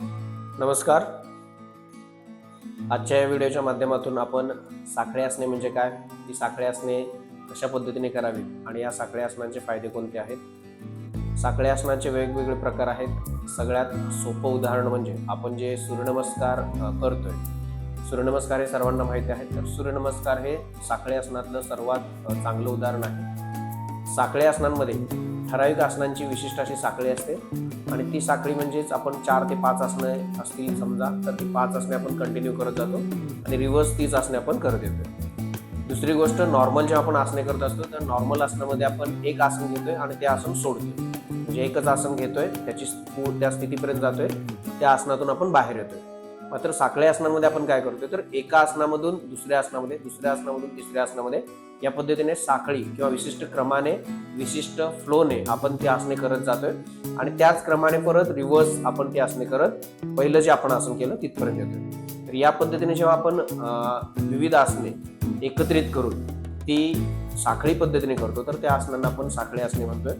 नमस्कार. आजच्या या व्हिडिओच्या माध्यमातून आपण साखळी असणे म्हणजे काय? ती साखळी असणे कशा पद्धतीने करावी आणि या साखळी आसनांचे फायदे कोणते आहेत? साखळी आसनाचे वेगवेगळे प्रकार आहेत. सगळ्यात सोपं उदाहरण म्हणजे आपण जे सूर्यनमस्कार करतोय सूर्यनमस्कार हे सर्वांना माहिती आहे. तर सूर्यनमस्कार हे साखळी आसनातलं सर्वात चांगलं उदाहरण आहे. साखळी आसनांमध्ये ठराविक आसनांची विशिष्ट अशी साखळी असते. आणि ती साखळी म्हणजेच आपण चार ते पाच आसनं असतील समजा तर ती पाच आसने आपण कंटिन्यू करत जातो आणि रिव्हर्स तीच आसने आपण करत येतो दुसरी गोष्ट नॉर्मल जेव्हा आपण आसने करत असतो तर नॉर्मल आसनामध्ये आपण एक आसन घेतोय आणि ते आसन सोडतोय. म्हणजे एकच आसन घेतोय त्याची त्या स्थितीपर्यंत जातोय त्या आसनातून आपण बाहेर येतोय. मात्र साखळी आसनामध्ये आपण काय करतोय तर एका आसनामधून दुसऱ्या आसनामध्ये दुसऱ्या आसनामधून तिसऱ्या आसनामध्ये या पद्धतीने साखळी किंवा विशिष्ट क्रमाने विशिष्ट फ्लोने आपण ती आसने करत जातोय. आणि त्याच क्रमाने परत रिव्हर्स आपण ती आसने करत पहिलं जे आपण आसन केलं तिथपर्यंत येतोय. तर या पद्धतीने जेव्हा आपण विविध आसने एकत्रित करून ती साखळी पद्धतीने करतो तर त्या आसनांना आपण साखळी आसने म्हणतोय.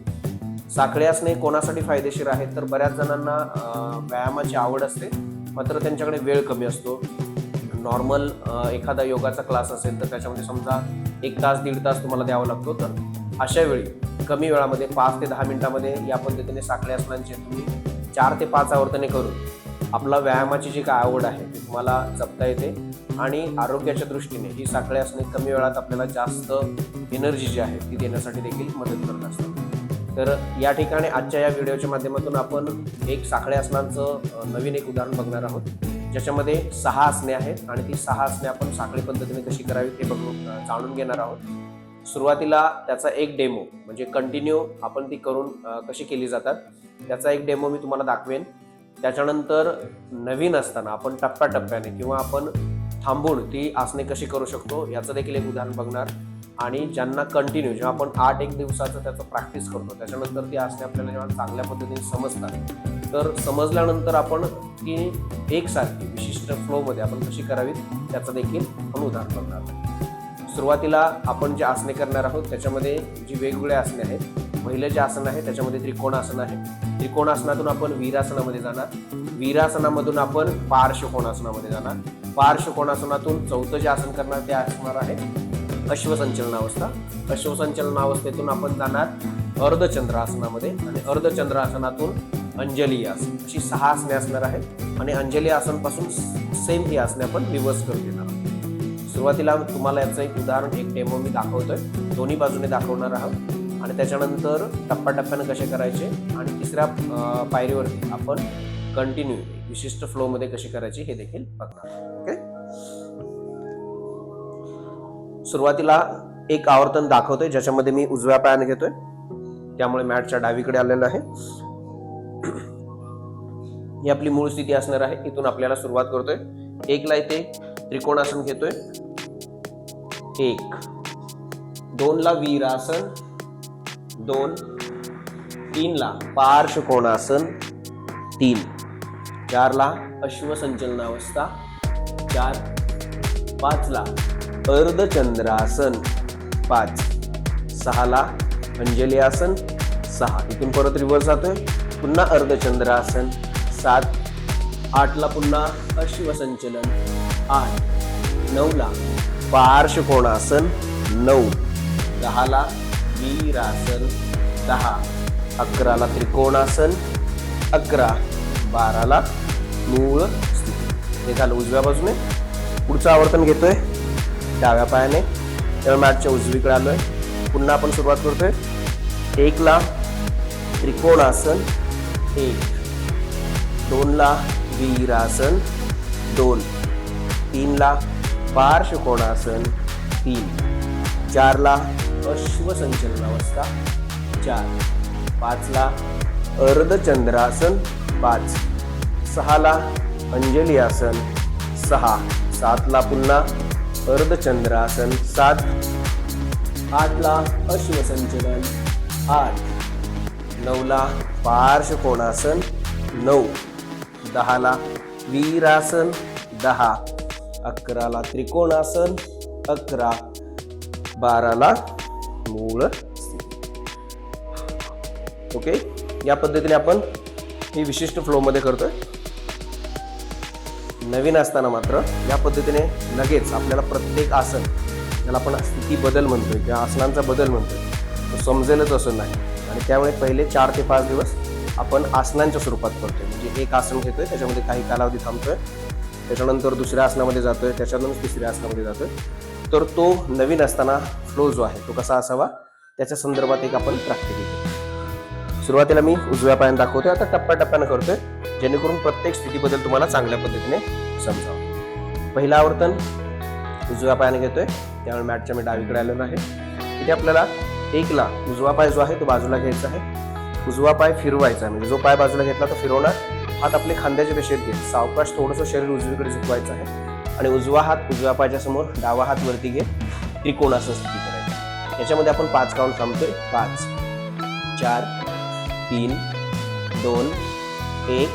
साखळी आसने कोणासाठी फायदेशीर आहेत? तर बऱ्याच जणांना व्यायामाची आवड असते मात्र त्यांच्याकडे वेळ कमी असतो. नॉर्मल एखादा योगाचा क्लास असेल तर त्याच्यामध्ये समजा एक तास दीड तास तुम्हाला द्यावा लागतो. तर अशा वेळी कमी वेळामध्ये पाच ते दहा मिनिटामध्ये या पद्धतीने साखळी आसनांचे तुम्ही चार ते पाच आवर्तने करून आपला व्यायामाची जी काय आवड आहे ती तुम्हाला जपता येते आणि आरोग्याच्या दृष्टीने ही साखळी असणे कमी वेळात आपल्याला जास्त एनर्जी जी आहे ती देण्यासाठी देखील मदत करत असतात. तर या ठिकाणी आजच्या या व्हिडिओच्या माध्यमातून आपण एक साखळी आसनांचं नवीन एक उदाहरण बघणार आहोत. ज्याच्यामध्ये सहा आसने आहेत आणि ती सहा आसने आपण साखळी पद्धतीने कशी करावी ते बघू जाणून घेणार आहोत. सुरुवातीला त्याचा एक डेमो म्हणजे कंटिन्यू आपण ती करून कशी केली जातात त्याचा एक डेमो मी तुम्हाला दाखवेन. त्याच्यानंतर नवीन असताना आपण टप्प्याटप्प्याने किंवा आपण थांबून ती आसने कशी करू शकतो याचं देखील एक उदाहरण बघणार. आणि ज्यांना कंटिन्यू जेव्हा आपण आठ एक दिवसाचं त्याचं प्रॅक्टिस करतो त्याच्यानंतर ती आसने आपल्याला जेव्हा चांगल्या पद्धतीने समजतात तर समजल्यानंतर आपण ती एकसारखी विशिष्ट फ्लोमध्ये आपण कशी करावी त्याचं देखील आपण उदाहरण बघणार आहोत. सुरुवातीला आपण जे आसने करणार आहोत त्याच्यामध्ये जी वेगवेगळे आसने आहेत पहिलं जे आसन आहे त्याच्यामध्ये त्रिकोणासन आहे. त्रिकोणासनातून आपण वीरासनामध्ये जाणार. वीरासनामधून आपण पार्श्वकोणासनामध्ये जाणार. पार्श्वकोणासनातून चौथं जे आसन करणार ते असणार आहे अश्वसंचलनावस्था. अश्वसंचलनावस्थेतून आपण जाणार अर्धचंद्रासनामध्ये आणि अर्धचंद्रासनातून अंजली आसन अशी सहा आसने असणार आहेत. आणि अंजली आसनपासून सेम ही आसने आपण रिव्हर्स करून देणार आहोत. सुरुवातीला तुम्हाला याचं एक उदाहरण एक डेमो मी दाखवतोय. दोन्ही बाजूने दाखवणार आहोत. आणि त्याच्यानंतर टप्प्याटप्प्यानं कसे करायचे? आणि तिसऱ्या पायरीवरती आपण कंटिन्यू विशिष्ट फ्लोमध्ये कशी करायची हे देखील बघणार ओके सुरुवातीला एक आवर्तन दाखवतोय ज्याच्यामध्ये मी उजव्या पायाने घेतोय. त्यामुळे मॅटच्या डावीकडे आलेलं आहे. ही आपली मूळ स्थिती असणार आहे. इथून आपल्याला सुरुवात करतोय. एकला इथे त्रिकोणासन घेतोय. एक. दोनला वीरासन. दोन. तीनला पार्श्वकोणासन. तीन. चारला अश्वसंचलनावस्था. चार. पाचला अर्धचंद्रासन. पाच. सहाला अंजली आसन सहा. इथून परत रिव्हर्स जातोय. पुन्हा अर्धचंद्रासन सात आठला पुन्हा अश्वसंचलन आठ नऊला पार्श्वकोणासन नऊ दहाला वीरासन. दहा अकराला त्रिकोणासन. अकरा बाराला मूळ स्थिती. हे झालं उजव्या बाजूने. पुढचं आवर्तन घेतोय. डाव्या पायाने. त्यामुळे मॅटच्या उजवीकडे आलोय. पुन्हा आपण सुरुवात करतोय. एकला त्रिकोणासन. एक. दोनला वीरासन दोन. तीनला पार्श्वकोणासन तीन. चारला अश्वसंचलनावस्था चार. पाचला अर्धचंद्रासन पाच. सहाला अंजली आसन सहा. सातला पुन्हा अर्धचंद्रासन सात. आठला अश्वसंचलन आठ. नऊला पार्श्वकोणासन नऊ. दहाला वीरासन? दहा. अकराला त्रिकोणासन? अकरा. बाराला मूळ स्थिती. ओके? या पद्धतीने आपण ही विशिष्ट फ्लोमध्ये करतोय. नवीन असताना मात्र या पद्धतीने लगेच आपल्याला प्रत्येक आसन ज्याला आपण स्थिती बदल म्हणतोय किंवा आसनांचा बदल म्हणतोय तो समजेलच असं नाही. आणि त्यामुळे पहिले चार ते पाच दिवस आपण आसनांच्या स्वरूपात करतोय. म्हणजे एक आसन घेतोय त्याच्यामध्ये काही कालावधी थांबतोय. त्याच्यानंतर दुसऱ्या आसनामध्ये जातोय त्याच्यानंतर तिसऱ्या आसनामध्ये जातोय. तर तो नवीन असताना फ्लो जो आहे तो कसा असावा? त्याच्या संदर्भात एक आपण प्रॅक्टिस घेतो सुरुवातीला मी उजव्या पायाने दाखवतोय आता टप्प्याटप्प्यानं करतोय जेणेकरून प्रत्येक स्थितीबद्दल तुम्हाला चांगल्या पद्धतीने समजावं. पहिलं आवर्तन उजव्या पायाने घेतोय त्यामुळे मॅटच्या मी डावीकडे आलेलो आहे. इथे आपल्याला एकला उजवा पाय जो आहे तो बाजूला घ्यायचा आहे. उजवा पाय फिरवायचा आहे. म्हणजे जो पाय बाजूला घेतला तो फिरवणार हात आपले खांद्याच्या रेषेत घेत सावकाश थोडंसं शरीर उजवीकडे झुकवायचं आहे. आणि उजवा हात उजव्या पायाच्या समोर डावा हात वरती घेत त्रिकोणासन स्थिती करायची. याच्यामध्ये आपण पाच काउंट थांबतोय. पाच चार तीन दोन एक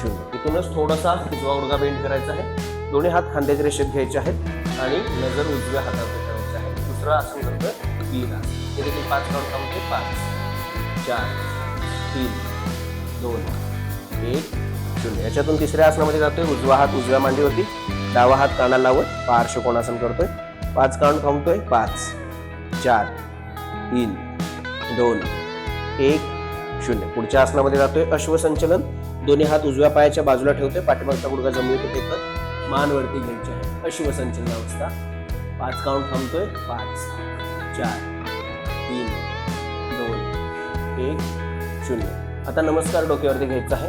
शून्य. इथूनच थोडासा उजवा उडगा बेंड करायचा आहे. दोन्ही हात खांद्याच्या रेषेत घ्यायचे आहेत. आणि नजर उजव्या हातावर ठेवायची आहे. दुसरं आसन करतोय तीन आसन हे देखील पाच काउंट थांबतोय पाच चार तीन दोन एक शून्य. याच्यातून तिसऱ्या आसनामध्ये जातोय. उजवा हात उजव्या मांडीवरती डावा हात कानाला लावत पार्श्व कोणासन करतोय? पाच काउंट थांबतोय. पाच चार तीन दोन एक शून्य. पुढच्या आसनामध्ये जातोय अश्वसंचलन. दोन्ही हात उजव्या पायाच्या बाजूला ठेवतोय. पाठीमागचा गुडघा जमिनीवर टेकत मान वरती घ्यायची आहे. अश्वसंचलन अवस्था. पाच काउंट थांबतोय. पाच चार तीन दोन एक शून्य. आता नमस्कार डोक्यावरती घ्यायचा आहे.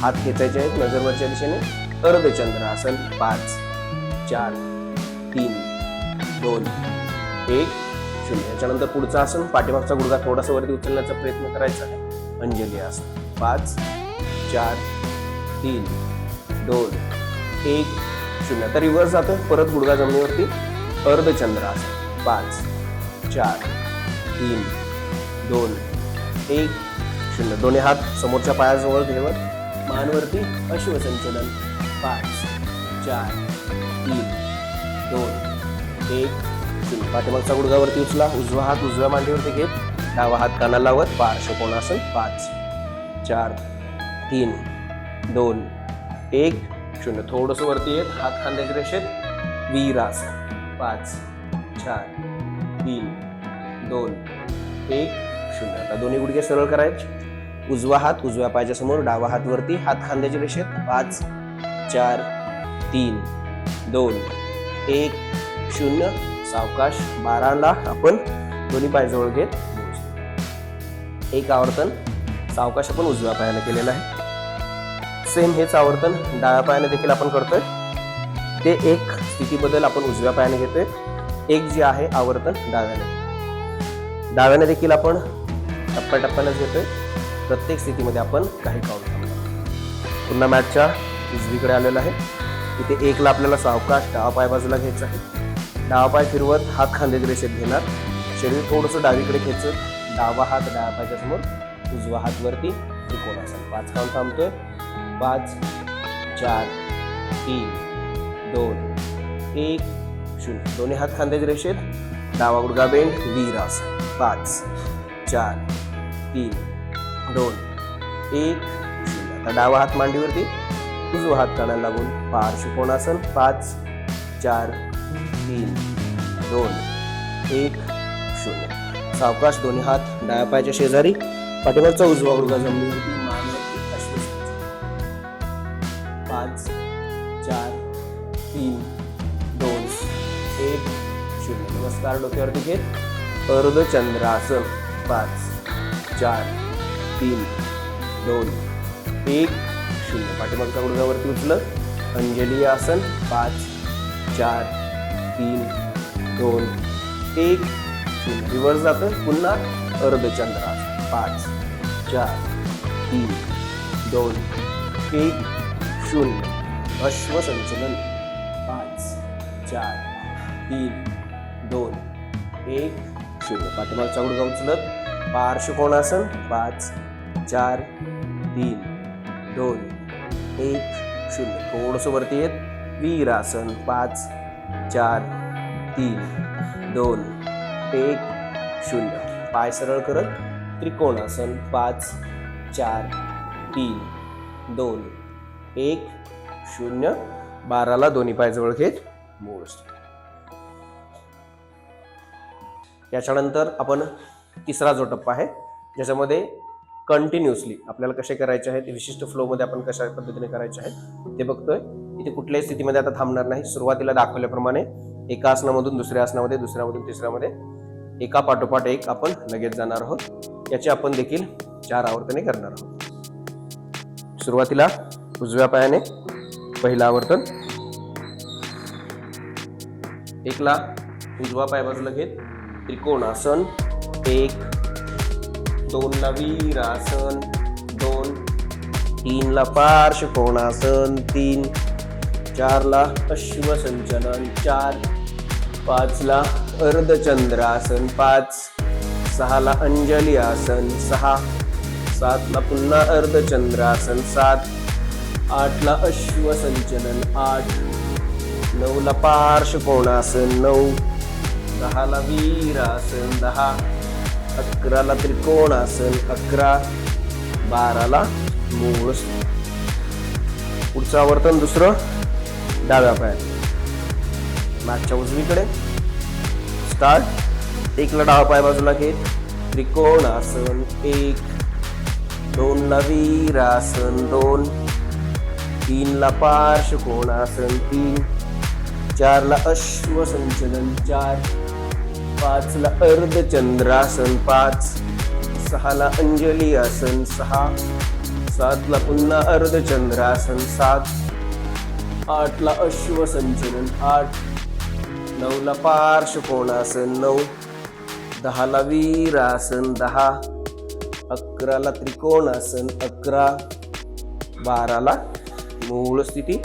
हात खेचायचे आहेत नजरवरच्या दिशेने. अर्धचंद्र आसन पाच चार तीन दोन एक शून्य. याच्यानंतर पुढचं आसन पाठीमागचा गुडघा थोडासा वरती उचलण्याचा प्रयत्न करायचा आहे. अंजली आसन पाच चार तीन दोन एक शून्य. आता रिव्हर्स जातो परत गुडघा जमिनीवरती. अर्धचंद्र आसन पाच चार तीन दोन एक शून्य. दोन्ही हात समोरच्या पायाजवळ ठेवत मानवरती अश्वसंचलन. पाच चार तीन दोन एक शून्य. पाठीमागचा गुडघावरती उचला. उजवा हात उजव्या मांडीवरती घेत डावा हात कानाला लावत पार्श्वकोणासन पाच चार तीन दोन एक शून्य. थोडंसं वरती येत हात खांद्याच्या रेषेत वीरासन. पाच चार तीन दोन एक शून्य. आता दोन्ही गुडघे सरळ करायचे. उजवा हात उजव्या पायाच्या समोर डावा हात वरती हात खांद्याच्या रेषेत. पाच चार तीन दोन एक शून्य. सावकाश बाराला आपण दोन्ही पायजवळ घेत एक आवर्तन. सावकाश आपण उजव्या पायाने केलेलं आहे. सेम हेच आवर्तन. डाव्या पायाने देखील आपण करतोय. ते एक स्थितीबद्दल आपण उजव्या पायाने घेतोय. एक जे आहे आवर्तन डाव्याने. डाव्याने देखील आपण टप्प्याटप्प्यानेच घेतोय. प्रत्येक स्थितीमध्ये आपण काही काउंट थांबतो पुन्हा मॅचच्या उजवीकडे आलेला आहे. इथे एकला आपल्याला सावकाश डावा पाय बाजूला घ्यायचा आहे. डावा पाय फिरवत हात खांद्याच्या रेषेत घेणार. शरीर थोडंसं डावीकडे खेचत डावा हात डाव्या पायाच्या समोर उजवा हात वरती त्रिकोणासन पाच काउंट थांबतोय. पाच चार तीन दोन एक शून्य. दोन्ही हात खांद्याच्या रेषेत डावा गुडगा बेंड वीरासन पाच चार तीन दोन एक शून्य. आता डावा हात मांडीवरती उजवा हात काढायला लागून पार्श्व कोणासन पाच चार तीन दोन एक शून्य. सावकाश दोन्ही हात डाव्या पायाच्या शेजारी पाठीवरचा उजवा गुडघा जमिनीवरती पाच चार तीन दोन एक शून्य. नमस्कार डोक्यावरती घेत. अर्धचंद्रासन पाच चार तीन दोन एक शून्य. पाठीमागचा गुडघावरती उचलत अंजली आसन पाच चार तीन दोन एक शून्य. रिवर्स जातं पुन्हा अर्धचंद्रासन पाच चार तीन दोन एक शून्य. अश्वसंचलन पाच चार तीन दोन एक शून्य पाठीमागचा गुडघा उचलत पार्श्व कोणासन पाच चार तीन दोन एक शून्य. थोडंसं वरती येत. वीरासन पाच चार तीन दोन एक शून्य. पाय सरळ करत. त्रिकोणासन पाच चार तीन दोन एक शून्य. बाराला दोन्ही पाय जवळ घेत. मूळ याच्यानंतर आपण तिसरा जो टप्पा आहे ज्याच्यामध्ये कंटिन्युअसली आपल्याला कसे करायचे आहेत विशिष्ट फ्लोमध्ये आपण कशा पद्धतीने करायचे आहेत ते बघतोय. इथे कुठल्याही स्थितीमध्ये आता थांबणार नाही. सुरुवातीला दाखवल्याप्रमाणे एका आसनामधून दुसऱ्या आसनामध्ये दुसऱ्यामधून तिसऱ्यामध्ये एका पाठोपाठ एक आपण लगेच जाणार आहोत. याची आपण देखील चार आवर्तने करणार आहोत. सुरुवातीला उजव्या पायाने पहिलं आवर्तन. एकला उजवा पाय बाजूला घेत त्रिकोणासन एक दोन नवीरासन दोन तीनला पार्श्वकोणासन तीन चारला अश्वसंचलन चार पाचला अर्धचंद्रासन पाच सहाला अंजली आसन सहा सातला पुन्हा अर्धचंद्रासन सात आठला अश्वसंचलन आठ नऊला पार्श्वकोणासन नऊ दहाला वीरासन दहा अकराला त्रिकोणासन अकरा बाराला मूळ. पुढचं आवर्तन दुसरं डाव्या पायात. मागच्या उजवीकडे. स्टार्ट एकला डावा पाय बाजूला घेत. त्रिकोणासन एक. दोनला वीरासन दोन. तीनला पार्श्वकोणासन तीन. चारला अश्वसंचलन चार. पाचला अर्धचंद्रासन पाच सहाला अंजली आसन सहा सातला पुन्हा अर्धचंद्रासन सात आठला अश्वसंचलन आठ नऊला पार्श्वकोणासन नऊ दहाला वीरासन दहा अकराला त्रिकोणासन अकरा बाराला मूळ स्थिती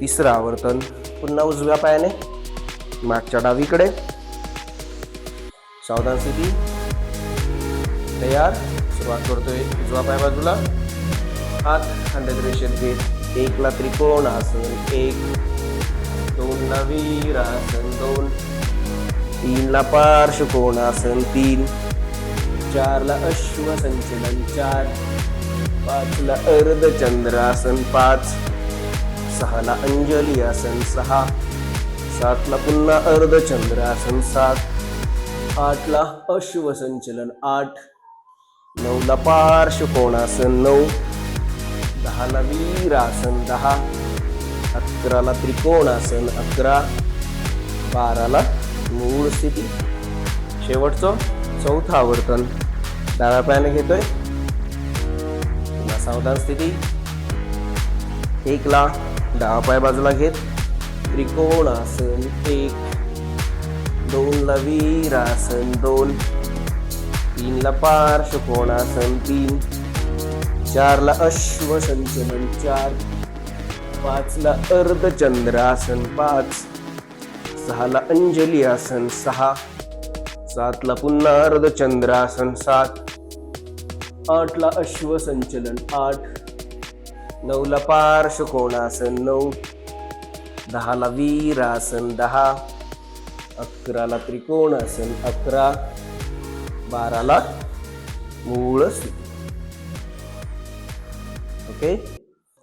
तिसरं आवर्तन. पुन्हा उजव्या पायाने मागच्या डावीकडे. सावधान स्थिती. तयार. सुरुवात करतोय उजवा पाय बाजूला. हात खांद्यात रेषेत घेत. एकला त्रिकोण आसन एक. दोनला वीर आसन दोन. तीनला पार्श्वकोण आसन तीन. चारला अश्वसंचलन चार. पाचला अर्धचंद्रासन पाच. सहाला अंजली आसन सहा. सातला पुन्हा अर्धचंद्रासन सात. आठला अश्वसंचलन आठ. नऊला पार्श्वकोणासन नऊ. दहाला वीरासन दहा. अकराला त्रिकोणासन अकरा. बाराला मूळ स्थिती. शेवटचं चौथं आवर्तन. डाव्या पायाने घेतोय. पुन्हा सावधान स्थिती. एकला डावा पाय बाजूला घेत. त्रिकोणासन एक. दोनला वीरासन दोन. तीनला पार्श्वकोणासन तीन. चारला अश्वसंचलन चार. पाचला अर्धचंद्रासन पाच. सहाला अंजली आसन सहा. सातला पुन्हा अर्धचंद्रासन सात. आठला अश्वसंचलन आठ. नऊला पार्श्वकोणासन नऊ. दहाला वीरासन दहा. अकराला त्रिकोण असेल अकरा बाराला मूळ स्थिती. ओके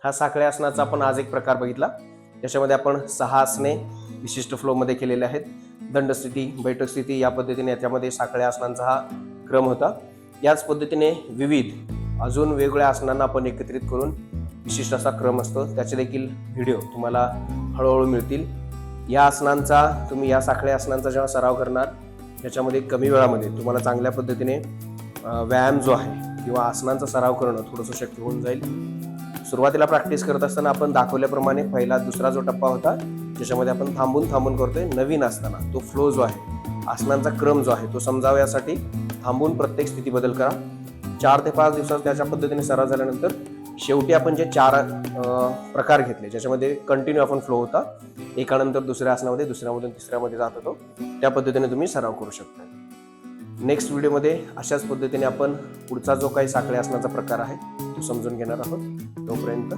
हा साखळे आसनाचा आपण आज एक प्रकार बघितला. त्याच्यामध्ये आपण सहा आसने विशिष्ट फ्लोमध्ये केलेले आहेत. दंडस्थिती बैठक स्थिती या पद्धतीने याच्यामध्ये साखळ्या आसनांचा हा क्रम होता. याच पद्धतीने विविध अजून वेगवेगळ्या आसनांना आपण एकत्रित करून विशिष्ट असा क्रम असतो. त्याचे देखील व्हिडिओ तुम्हाला हळूहळू मिळतील. या आसनांचा तुम्ही या साखळ्या आसनांचा जेव्हा सराव करणार त्याच्यामध्ये कमी वेळामध्ये तुम्हाला चांगल्या पद्धतीने व्यायाम जो आहे किंवा आसनांचा सराव करणं थोडंसं शक्य होऊन जाईल. सुरुवातीला प्रॅक्टिस करत असताना आपण दाखवल्याप्रमाणे पहिला दुसरा जो टप्पा होता ज्याच्यामध्ये आपण थांबून थांबून करतोय नवीन असताना तो फ्लो जो आहे आसनांचा क्रम जो आहे तो समजावा यासाठी थांबून प्रत्येक स्थिती बदल करा. चार ते पाच दिवसात त्याच्या पद्धतीने सराव झाल्यानंतर शेवटी आपण जे चार प्रकार घेतले ज्याच्यामध्ये कंटिन्यू आपण फ्लो होता एकानंतर दुसऱ्या आसनामध्ये दुसऱ्यामधून तिसऱ्यामध्ये जात होतो त्या पद्धतीने तुम्ही सराव करू शकता. नेक्स्ट व्हिडिओमध्ये अशाच पद्धतीने आपण पुढचा जो काही साखळी आसनाचा प्रकार आहे तो समजून घेणार आहोत. तोपर्यंत